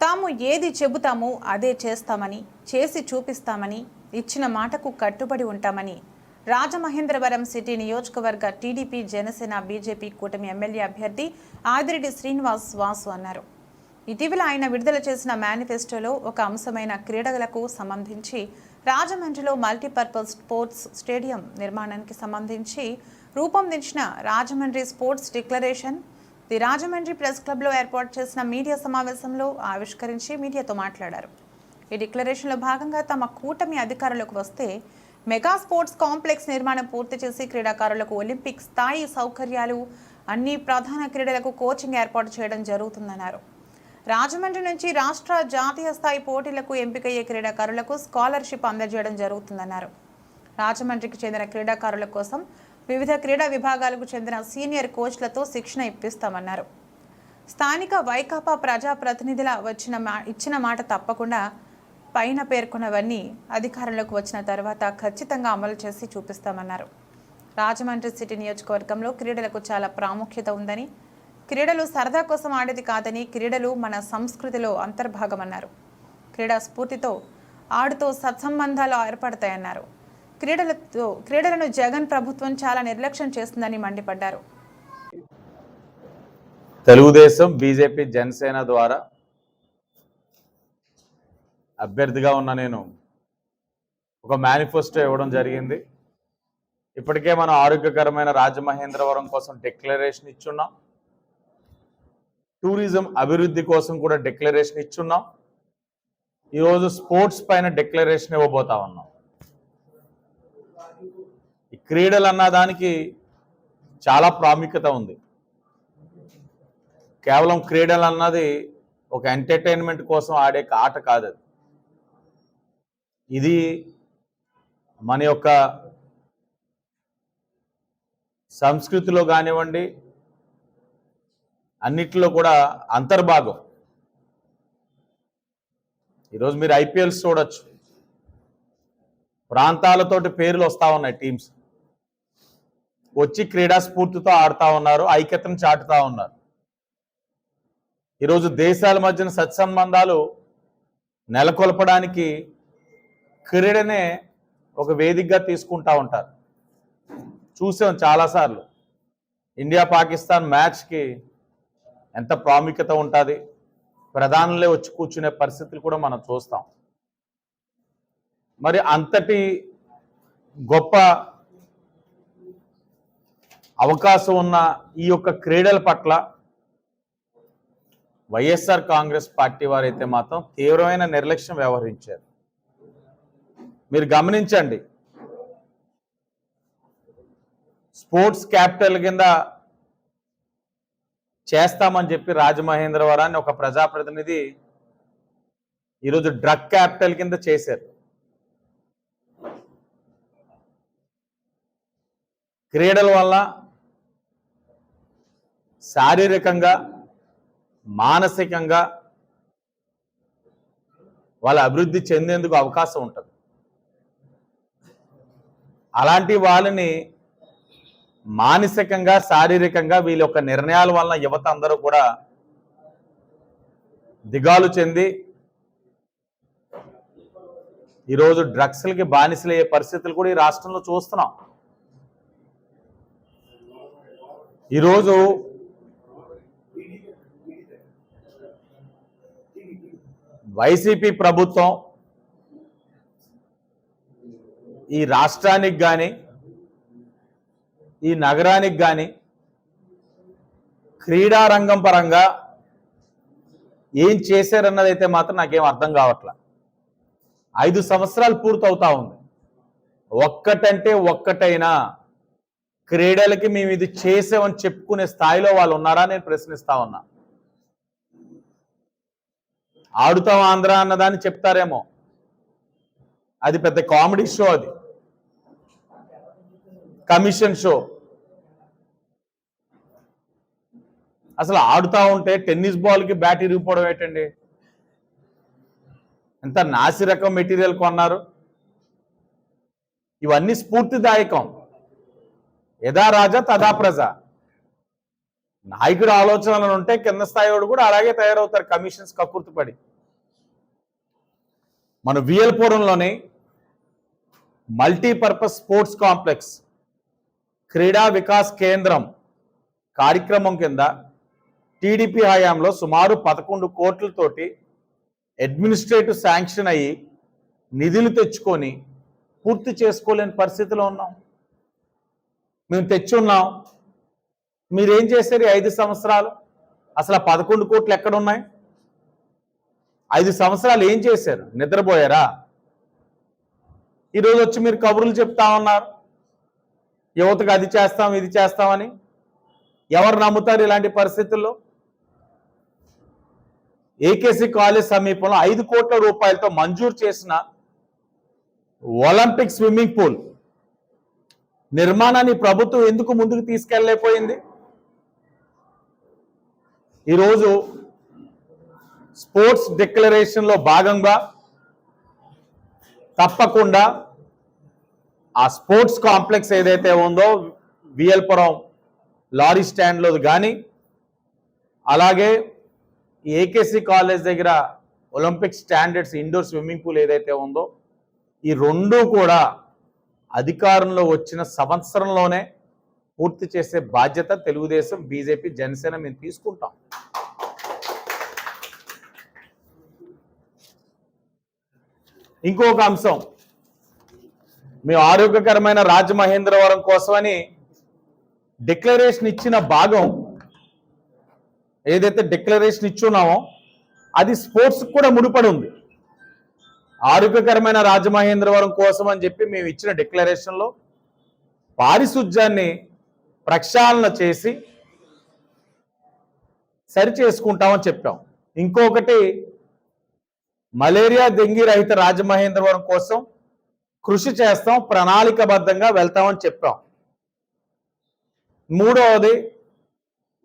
తాము ఏది చెబుతామో అదే చేస్తామని చేసి చూపిస్తామని ఇచ్చిన మాటకు కట్టుబడి ఉంటామని రాజమహేంద్రవరం సిటీ నియోజకవర్గ టీడీపీ జనసేన బీజేపీ కూటమి ఎమ్మెల్యే అభ్యర్థి ఆదిరెడ్డి శ్రీనివాస్ వాసు అన్నారు. ఇటీవల ఆయన విడుదల చేసిన మేనిఫెస్టోలో ఒక అంశమైన క్రీడలకు సంబంధించి రాజమండ్రిలో మల్టీపర్పస్ స్పోర్ట్స్ స్టేడియం నిర్మాణానికి సంబంధించి రూపొందించిన Rajahmundry sports declaration the Rajahmundry press క్లబ్లో ఏర్పాటు చేసిన మీడియా సమావేశంలో ఆవిష్కరించి మీడియాతో మాట్లాడారు. ఈ డిక్లరేషన్లో భాగంగా తమ కూటమి అధికారులకు వస్తే మెగా స్పోర్ట్స్ కాంప్లెక్స్ నిర్మాణం పూర్తి చేసి క్రీడాకారులకు ఒలింపిక్ స్థాయి సౌకర్యాలు అన్ని ప్రధాన క్రీడలకు కోచింగ్ ఏర్పాటు చేయడం జరుగుతుందన్నారు. రాజమండ్రి నుంచి రాష్ట్ర జాతీయ స్థాయి పోటీలకు ఎంపికయ్యే క్రీడాకారులకు స్కాలర్షిప్ అందజేయడం జరుగుతుందన్నారు. రాజమండ్రికి చెందిన క్రీడాకారుల కోసం వివిధ క్రీడా విభాగాలకు చెందిన సీనియర్ కోచ్లతో శిక్షణ ఇప్పిస్తామన్నారు. స్థానిక వైకాపా ప్రజాప్రతినిధుల వచ్చిన మా ఇచ్చిన మాట తప్పకుండా పైన పేర్కొన్నవన్నీ అధికారంలోకి వచ్చిన తర్వాత ఖచ్చితంగా అమలు చేసి చూపిస్తామన్నారు. రాజమండ్రి సిటీ నియోజకవర్గంలో క్రీడలకు చాలా ప్రాముఖ్యత ఉందని క్రీడలు సరదా కోసం ఆడేది కాదని క్రీడలు మన సంస్కృతిలో అంతర్భాగమన్నారు. క్రీడా స్ఫూర్తితో ఆడుతో సత్సంబంధాలు ఏర్పడతాయన్నారు. క్రీడలతో క్రీడలను జగన్ ప్రభుత్వం చాలా నిర్లక్ష్యం చేస్తుందని మండిపడ్డారు. తెలుగుదేశం బీజేపీ జనసేన ద్వారా అభ్యర్థిగా ఉన్న నేను ఒక మేనిఫెస్టో ఇవ్వడం జరిగింది. ఇప్పటికే మనం ఆరోగ్యకరమైన రాజమహేంద్రవరం కోసం డిక్లరేషన్ ఇచ్చున్నాం. టూరిజం అభివృద్ధి కోసం కూడా డిక్లరేషన్ ఇచ్చున్నాం. ఈరోజు స్పోర్ట్స్ పైన డిక్లరేషన్ ఇవ్వబోతా ఉన్నాం. క్రీడలు అన్న దానికి చాలా ప్రాముఖ్యత ఉంది. కేవలం క్రీడలు అన్నది ఒక ఎంటర్టైన్మెంట్ కోసం ఆడే ఆట కాదు అది. ఇది మన యొక్క సంస్కృతిలో కానివ్వండి అన్నిటిలో కూడా అంతర్భాగం. ఈరోజు మీరు ఐపీఎల్స్ చూడొచ్చు. ప్రాంతాలతోటి పేర్లు వస్తూ ఉన్నాయి టీమ్స్. వచ్చి క్రీడా స్ఫూర్తితో ఆడుతూ ఉన్నారు ఐక్యతను చాటుతూ ఉన్నారు. ఈరోజు దేశాల మధ్యన సత్సంబంధాలు నెలకొల్పడానికి క్రీడనే ఒక వేదికగా తీసుకుంటా ఉంటారు. చూసాం చాలాసార్లు ఇండియా పాకిస్తాన్ మ్యాచ్కి ఎంత ప్రాముఖ్యత ఉంటుంది ప్రధానులే వచ్చి కూర్చునే పరిస్థితులు కూడా మనం చూస్తాం. మరి అంతటి గొప్ప అవకాశం ఉన్న ఈ యొక్క క్రీడల పట్ల వైఎస్ఆర్ కాంగ్రెస్ పార్టీ వారైతే మాత్రం తీవ్రమైన నిర్లక్ష్యం వ్యవహరించారు. మీరు గమనించండి. స్పోర్ట్స్ క్యాపిటల్ కింద చేస్తామని చెప్పి రాజమహేంద్రవరాన్ని ఒక ప్రజాప్రతినిధి ఈరోజు డ్రగ్ క్యాపిటల్ కింద చేశారు. క్రీడల వల్ల శారీరకంగా మానసికంగా వాళ్ళ అభివృద్ధి చెందేందుకు అవకాశం ఉంటుంది. అలాంటి వాళ్ళని మానసికంగా శారీరకంగా వీళ్ళ యొక్క నిర్ణయాల వలన యువత అందరూ కూడా దిగాలు చెంది ఈరోజు డ్రగ్స్లకి బానిసలయ్యే పరిస్థితులు కూడా ఈ రాష్ట్రంలో చూస్తున్నాం. ఈరోజు వైసీపీ ప్రభుత్వం ఈ రాష్ట్రానికి కానీ ఈ నగరానికి కానీ క్రీడారంగం పరంగా ఏం చేశారన్నదైతే మాత్రం నాకేం అర్థం కావట్లా. ఐదు సంవత్సరాలు పూర్తవుతా ఉంది. ఒక్కటంటే ఒక్కటైనా క్రీడలకి మేము ఇది చేసామని చెప్పుకునే స్థాయిలో వాళ్ళు ఉన్నారా నేను ప్రశ్నిస్తా ఉన్నా. ఆడుతాం ఆంధ్ర అన్నదాన్ని చెప్తారేమో. అది పెద్ద కామెడీ షో అది. Commission show. అసలు ఆడుతా ఉంటే టెన్నిస్ బాల్కి బ్యాట్ ఇరిగిపోవడం ఏంటండి? ఎంత నాసిరకం మెటీరియల్ కొన్నారు. ఇవన్నీ స్ఫూర్తిదాయకం. యథా రాజా తదా ప్రజ. నాయకుడు ఆలోచనలు ఉంటే కింద స్థాయి వాడు కూడా అలాగే తయారవుతారు. కమిషన్స్ కక్కుర్తిపడి మన విఎల్పురంలోని మల్టీపర్పస్ స్పోర్ట్స్ కాంప్లెక్స్ క్రీడా వికాస్ కేంద్రం కార్యక్రమం కింద టీడీపీ హయాంలో సుమారు పదకొండు కోట్లతోటి అడ్మినిస్ట్రేటివ్ శాంక్షన్ అయ్యి నిధులు తెచ్చుకొని పూర్తి చేసుకోలేని పరిస్థితిలో ఉన్నాం. మేము తెచ్చున్నాం మీరేం చేశారు ఐదు సంవత్సరాలు? అసలు ఆ పదకొండు కోట్లు ఎక్కడ ఉన్నాయి ఐదు సంవత్సరాలు ఏం చేశారు? నిద్రపోయారా? ఈరోజు వచ్చి మీరు కబుర్లు చెప్తా ఉన్నారు. యువతకు అది చేస్తాం ఇది చేస్తామని. ఎవరు నమ్ముతారు ఇలాంటి పరిస్థితుల్లో? ఏకేసీ కాలేజ్ సమీపంలో ఐదు కోట్ల రూపాయలతో మంజూరు చేసిన ఒలింపిక్ స్విమ్మింగ్ పూల్ నిర్మాణాన్ని ప్రభుత్వం ఎందుకు ముందుకు తీసుకెళ్ళలేకపోయింది? ఈరోజు స్పోర్ట్స్ డిక్లరేషన్లో భాగంగా తప్పకుండా ఆ స్పోర్ట్స్ కాంప్లెక్స్ ఏదైతే ఉందో విఎల్పురం లారీ స్టాండ్లో కానీ అలాగే ఏకేసీ కాలేజ్ దగ్గర Olympic standards indoor swimming pool ఏదైతే ఉందో ఈ రెండూ కూడా అధికారంలో వచ్చిన సంవత్సరంలోనే పూర్తి చేసే బాధ్యత తెలుగుదేశం బీజేపీ జనసేన మేము తీసుకుంటాం. ఇంకొక అంశం. మేము ఆరోగ్యకరమైన రాజమహేంద్రవరం కోసమని డిక్లరేషన్ ఇచ్చిన భాగం ఏదైతే డిక్లరేషన్ ఇచ్చున్నామో అది స్పోర్ట్స్ కూడా ముడిపడి ఉంది. ఆరోగ్యకరమైన రాజమహేంద్రవరం కోసం అని చెప్పి మేము ఇచ్చిన డిక్లరేషన్లో పారిశుద్ధ్యాన్ని ప్రక్షాళన చేసి సరి చేసుకుంటామని చెప్పాం. ఇంకొకటి మలేరియా డెంగీ రహిత రాజమహేంద్రవరం కోసం కృషి చేస్తాం ప్రణాళికబద్ధంగా వెళ్తామని చెప్పాం. మూడవది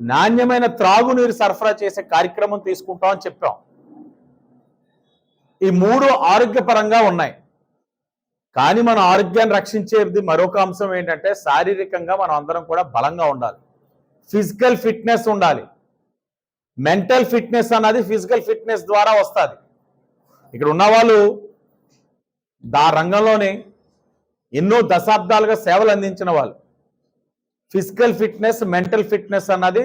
నాణ్యమైన త్రాగునీరు సరఫరా చేసే కార్యక్రమం తీసుకుంటామని చెప్పాం. ఈ మూడు ఆరోగ్యపరంగా ఉన్నాయి. కానీ మన ఆరోగ్యాన్ని రక్షించేది మరొక అంశం ఏంటంటే శారీరకంగా మనం అందరం కూడా బలంగా ఉండాలి. ఫిజికల్ ఫిట్నెస్ ఉండాలి. మెంటల్ ఫిట్నెస్ అన్నది ఫిజికల్ ఫిట్నెస్ ద్వారా వస్తుంది. ఇక్కడ ఉన్నవాళ్ళు దా రంగంలోనే ఎన్నో దశాబ్దాలుగా సేవలు అందించిన వాళ్ళు. ఫిజికల్ ఫిట్నెస్ మెంటల్ ఫిట్నెస్ అన్నది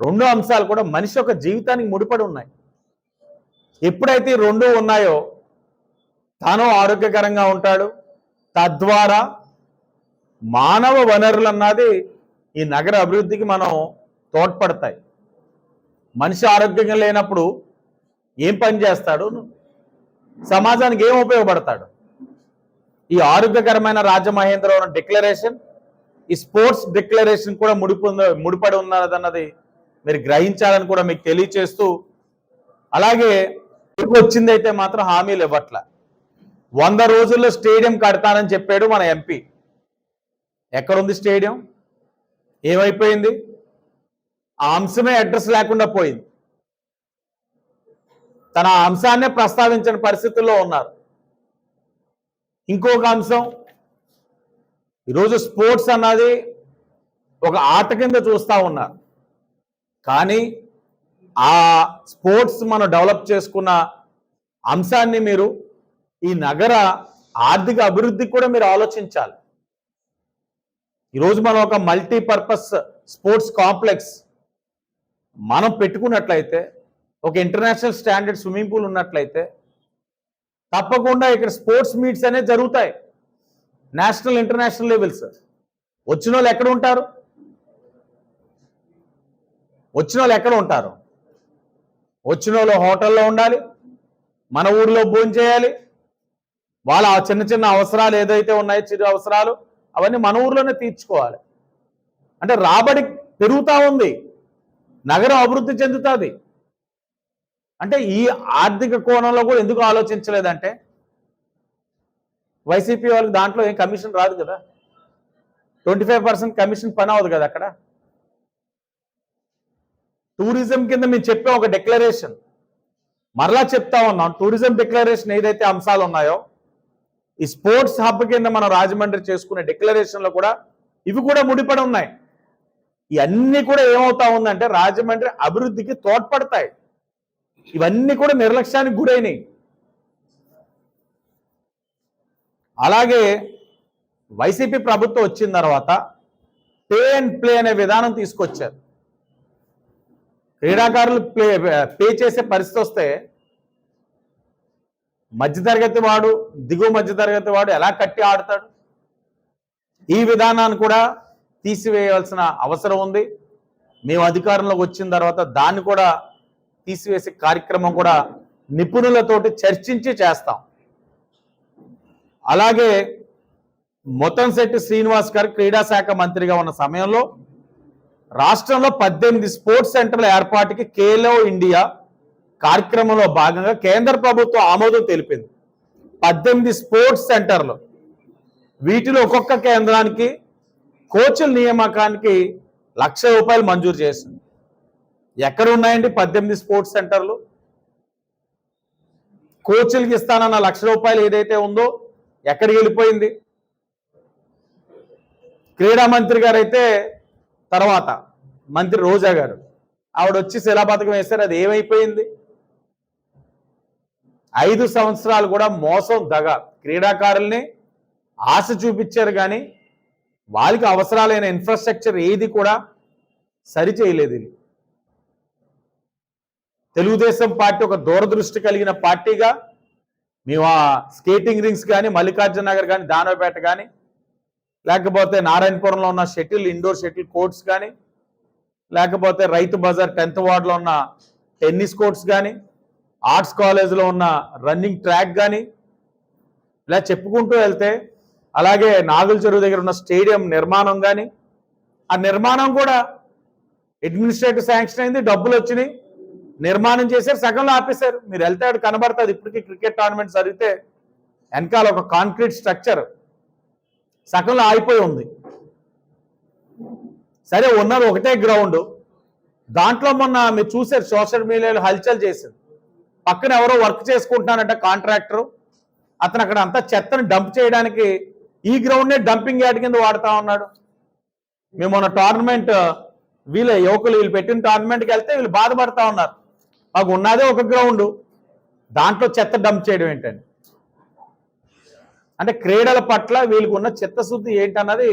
రెండు అంశాలు కూడా మనిషి యొక్క జీవితానికి ముడిపడి ఉన్నాయి. ఎప్పుడైతే ఈ రెండు ఉన్నాయో తాను ఆరోగ్యకరంగా ఉంటాడు. తద్వారా మానవ వనరులు అన్నది ఈ నగర అభివృద్ధికి మనం తోడ్పడతాయి. మనిషి ఆరోగ్యంగా లేనప్పుడు ఏం పని చేస్తాడు? సమాజానికి ఏం ఉపయోగపడతాడు? ఈ ఆరోగ్యకరమైన రాజమహేంద్రవరం డిక్లరేషన్ ఈ స్పోర్ట్స్ డిక్లరేషన్ కూడా ముడిపొంద ముడిపడి ఉన్నదన్నది మీరు గ్రహించాలని కూడా మీకు తెలియచేస్తూ అలాగే వచ్చిందైతే మాత్రం హామీలు ఇవ్వట్ల. వంద రోజుల్లో స్టేడియం కడతానని చెప్పాడు మన ఎంపీ. ఎక్కడుంది స్టేడియం? ఏమైపోయింది? ఆ అంశమే అడ్రస్ లేకుండా పోయింది. తన ఆ అంశాన్నే ప్రస్తావించని పరిస్థితుల్లో ఉన్నారు. ఇంకొక అంశం ఈరోజు స్పోర్ట్స్ అన్నది ఒక ఆట కింద చూస్తూ ఉన్నారు కానీ ఆ స్పోర్ట్స్ మనం డెవలప్ చేసుకున్న అంశాన్ని మీరు ఈ నగర ఆర్థిక అభివృద్ధికి కూడా మీరు ఆలోచించాలి. ఈరోజు మనం ఒక మల్టీపర్పస్ స్పోర్ట్స్ కాంప్లెక్స్ మనం పెట్టుకున్నట్లయితే ఒక ఇంటర్నేషనల్ స్టాండర్డ్ స్విమ్మింగ్ పూల్ ఉన్నట్లయితే తప్పకుండా ఇక్కడ స్పోర్ట్స్ మీట్స్ అనేవి జరుగుతాయి. నేషనల్ ఇంటర్నేషనల్ లెవెల్స్ వచ్చిన వాళ్ళు ఎక్కడ ఉంటారు? వచ్చిన వాళ్ళు ఎక్కడ ఉంటారు? వచ్చిన వాళ్ళు హోటల్లో ఉండాలి మన ఊర్లో భోజనం చేయాలి వాళ్ళ చిన్న చిన్న అవసరాలు ఏదైతే ఉన్నాయో చిరు అవసరాలు అవన్నీ మన ఊర్లోనే తీర్చుకోవాలి. అంటే రాబడి పెరుగుతూ ఉంది. నగరం అభివృద్ధి చెందుతుంది. అంటే ఈ ఆర్థిక కోణంలో కూడా ఎందుకు ఆలోచించలేదంటే వైసీపీ వాళ్ళకి దాంట్లో ఏం కమిషన్ రాదు కదా. ట్వంటీ ఫైవ్ పర్సెంట్ కమిషన్ పని అవ్వదు కదా అక్కడ. టూరిజం కింద మేము చెప్పే ఒక డిక్లరేషన్. మరలా చెప్తా ఉన్నాం టూరిజం డిక్లరేషన్ ఏదైతే అంశాలు ఉన్నాయో ఈ స్పోర్ట్స్ హబ్ కింద మనం రాజమండ్రి చేసుకునే డిక్లరేషన్లో కూడా ఇవి కూడా ముడిపడి ఉన్నాయి. ఇవన్నీ కూడా ఏమవుతా ఉందంటే రాజమండ్రి అభివృద్ధికి తోడ్పడతాయి. ఇవన్నీ కూడా నిర్లక్ష్యానికి గురైనవి అలాగే వైసీపీ ప్రభుత్వం వచ్చిన తర్వాత పే అండ్ ప్లే అనే విధానం తీసుకొచ్చారు. క్రీడాకారులు ప్లే పే చేసే పరిస్థితి వస్తే మధ్యతరగతి వాడు దిగువ మధ్యతరగతి వాడు ఎలా కట్టి ఆడతాడు? ఈ విధానాన్ని కూడా తీసివేయవలసిన అవసరం ఉంది. మేము అధికారంలోకి వచ్చిన తర్వాత దాన్ని కూడా తీసివేసే కార్యక్రమం కూడా నిపుణులతోటి చర్చించి చేస్తాం. అలాగే మొత్తంశెట్టి శ్రీనివాస్ గారు క్రీడా శాఖ మంత్రిగా ఉన్న సమయంలో రాష్ట్రంలో పద్దెనిమిది స్పోర్ట్స్ సెంటర్ల ఏర్పాటుకి కేలో ఇండియా కార్యక్రమంలో భాగంగా కేంద్ర ప్రభుత్వం ఆమోదం తెలిపింది. పద్దెనిమిది స్పోర్ట్స్ సెంటర్లు. వీటిలో ఒక్కొక్క కేంద్రానికి కోచ్ల నియామకానికి లక్ష రూపాయలు మంజూరు చేసింది. ఎక్కడ ఉన్నాయండి పద్దెనిమిది స్పోర్ట్స్ సెంటర్లు? కోచ్లకి ఇస్తానన్న లక్ష రూపాయలు ఏదైతే ఉందో ఎక్కడికి వెళ్ళిపోయింది? క్రీడా మంత్రి గారు అయితే తర్వాత మంత్రి రోజా గారు. ఆవిడ వచ్చి శిలాపథకం వేస్తారు అది ఏమైపోయింది? ఐదు సంవత్సరాలు కూడా మోసం దగ. క్రీడాకారుల్ని ఆశ చూపించారు కానీ వాళ్ళకి అవసరాలైన ఇన్ఫ్రాస్ట్రక్చర్ ఏది కూడా సరి చేయలేదు తెలుగుదేశం పార్టీ ఒక దూరదృష్టి కలిగిన పార్టీగా మేము ఆ స్కేటింగ్ రింగ్స్ కానీ మల్లికార్జున నగర్ కానీ దానవపేట కానీ లేకపోతే నారాయణపురంలో ఉన్న షటిల్ ఇండోర్ షటిల్ కోర్ట్స్ కానీ లేకపోతే రైతు బజార్ టెన్త్ వార్డులో ఉన్న టెన్నిస్ కోర్ట్స్ కానీ ఆర్ట్స్ కాలేజ్లో ఉన్న రన్నింగ్ ట్రాక్ కానీ ఇలా చెప్పుకుంటూ వెళ్తే అలాగే నాగుల చెరువు దగ్గర ఉన్న స్టేడియం నిర్మాణం కానీ ఆ నిర్మాణం కూడా అడ్మినిస్ట్రేటివ్ శాంక్షన్ అయింది డబ్బులు వచ్చినాయి. నిర్మాణం చేశారు సగంలో ఆపేశారు. మీరు వెళ్తే అక్కడ కనబడుతుంది. ఇప్పటికీ క్రికెట్ టోర్నమెంట్ జరిగితే వెనకాల ఒక కాంక్రీట్ స్ట్రక్చర్ సగంలో ఆగిపోయి ఉంది. సరే ఉన్నది ఒకటే గ్రౌండ్ దాంట్లో మొన్న మీరు చూసారు సోషల్ మీడియాలో హల్చల్ చేసింది పక్కన ఎవరో వర్క్ చేసుకుంటున్నానంట కాంట్రాక్టర్. అతను అక్కడ అంతా చెత్తను డంప్ చేయడానికి ఈ గ్రౌండ్నే డంపింగ్ యార్డ్ కింద వాడుతా ఉన్నాడు. మేము మొన్న టోర్నమెంట్ వీళ్ళ యువకులు వీళ్ళు పెట్టిన టోర్నమెంట్కి వెళ్తే వీళ్ళు బాధపడతా ఉన్నారు. మాకు ఉన్నదే ఒక గ్రౌండ్. దాంట్లో చెత్త డంప్ చేయడం ఏంటండి? అంటే క్రీడల పట్ల వీళ్ళకి ఉన్న చిత్తశుద్ధి ఏంటన్నది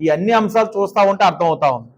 ఈ అన్ని అంశాలు చూస్తూ ఉంటే అర్థమవుతా ఉంది.